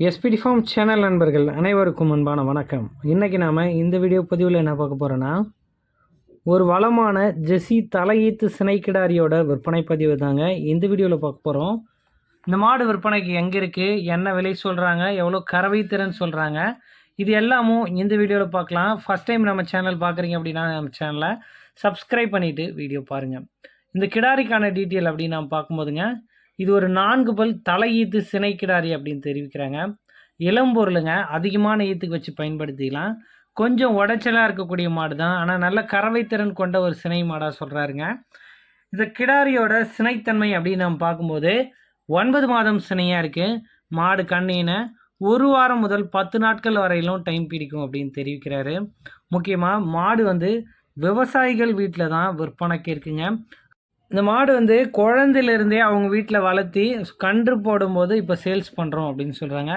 SPD form channel நண்பர்கள் அனைவருக்கும் அன்பான வணக்கம். இன்றைக்கி நாம் இந்த வீடியோ பதிவில் என்ன பார்க்க போகிறோன்னா ஒரு வளமான ஜெஸி தலையீத்து சினைக்கிடாரியோட விற்பனை பதிவு தாங்க இந்த வீடியோவில் பார்க்க போகிறோம் இந்த மாடு விற்பனைக்கு எங்கே இருக்குது என்ன விலை சொல்கிறாங்க எவ்வளோ கறவை திறன் சொல்கிறாங்க இது எல்லாமும் இந்த வீடியோவில் பார்க்கலாம். ஃபஸ்ட் டைம் நம்ம சேனல் பார்க்குறீங்க அப்படின்னா நம்ம சேனலை சப்ஸ்கிரைப் பண்ணிவிட்டு வீடியோ பாருங்கள் இந்த கிடாரிக்கான டீட்டெயில் அப்படின்னு நாம் பார்க்கும்போதுங்க இது ஒரு நான்கு பல் தலையீத்து சினை கிடாரி அப்படின்னு தெரிவிக்கிறாங்க. இளம் பொருளுங்க அதிகமான ஈத்துக்கு வச்சு பயன்படுத்திக்கலாம். கொஞ்சம் உடைச்சலாக இருக்கக்கூடிய மாடு தான் ஆனால் நல்ல கறவை திறன் கொண்ட ஒரு சினை மாடாக சொல்கிறாருங்க இந்த கிடாரியோட சினைத்தன்மை அப்படின்னு நம்ம பார்க்கும்போது ஒன்பது மாதம் சினையாக இருக்குது மாடு கண்ணின ஒரு வாரம் முதல் பத்து நாட்கள் வரையிலும் டைம் பிடிக்கும் அப்படின்னு தெரிவிக்கிறாரு. முக்கியமாக மாடு வந்து விவசாயிகள் வீட்டில் தான் விற்பனைக்கு இருக்குங்க. இந்த மாடு வந்து குழந்தையிலேருந்தே அவங்க வீட்டில் வளர்த்தி கன்று போடும்போது இப்போ சேல்ஸ் பண்ணுறோம் அப்படின்னு சொல்கிறாங்க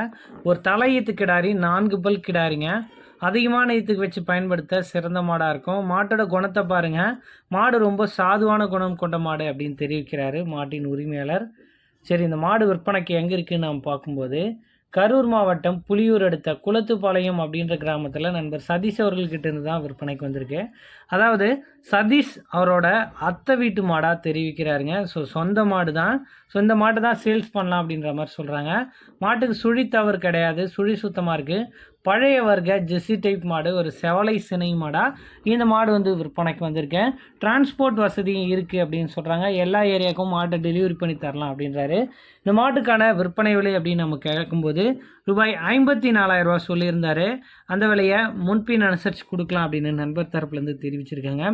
ஒரு தலையீத்து கிடாரி நான்கு பல் கிடாரிங்க. அதிகமான ஈத்துக்கு வச்சு பயன்படுத்த சிறந்த மாடாக இருக்கும். மாட்டோட குணத்தை பாருங்கள் மாடு ரொம்ப சாதுவான குணம் கொண்ட மாடு அப்படின்னு தெரிவிக்கிறாரு மாட்டின் உரிமையாளர். சரி இந்த மாடு விற்பனைக்கு எங்கே இருக்குன்னு நாம் பார்க்கும்போது கரூர் மாவட்டம் புலியூர் அடுத்த குளத்துப்பாளையம் அப்படின்ற கிராமத்தில் நண்பர் சதீஷ் அவர்கள்கிட்ட இருந்து தான் விற்பனைக்கு வந்திருக்கு. அதாவது சதீஷ் அவரோட அத்தை வீட்டு மாடாக தெரிவிக்கிறாருங்க. ஸோ சொந்த மாடு தான் ஸோ இந்த மாட்டை தான் சேல்ஸ் பண்ணலாம் அப்படின்ற மாதிரி சொல்கிறாங்க மாட்டுக்கு சுழி தவறு கிடையாது. சுழி சுத்தமாக இருக்குது பழைய வர்க்க ஜெஸ்ஸி டைப் மாடு ஒரு செவலை சினை மாடாக இந்த மாடு வந்து விற்பனைக்கு வந்திருக்கேன் டிரான்ஸ்போர்ட் வசதியும் இருக்குது அப்படின்னு சொல்கிறாங்க எல்லா ஏரியாவுக்கும் மாட்டை டெலிவரி பண்ணி தரலாம் அப்படின்றாரு. இந்த மாட்டுக்கான விற்பனை விலை அப்படின்னு நம்ம கேட்கும்போது ரூபாய் ஐம்பத்தி நாலாயிரரூவா சொல்லியிருந்தாரு. அந்த விலையை முன்பின் அனுசரித்து கொடுக்கலாம் அப்படின்னு நண்பர் தரப்புலேருந்து தெரிவிச்சிருக்காங்க.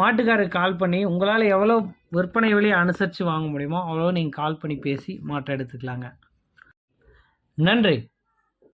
மாட்டுக்காரருக்கு கால் பண்ணி உங்களால் எவ்வளோ விற்பனை விலையை அனுசரித்து வாங்க முடியுமோ அவ்வளோ நீங்கள் கால் பண்ணி பேசி மாட்டை எடுத்துக்கலாங்க. நன்றி.